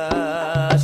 বিশ্বাস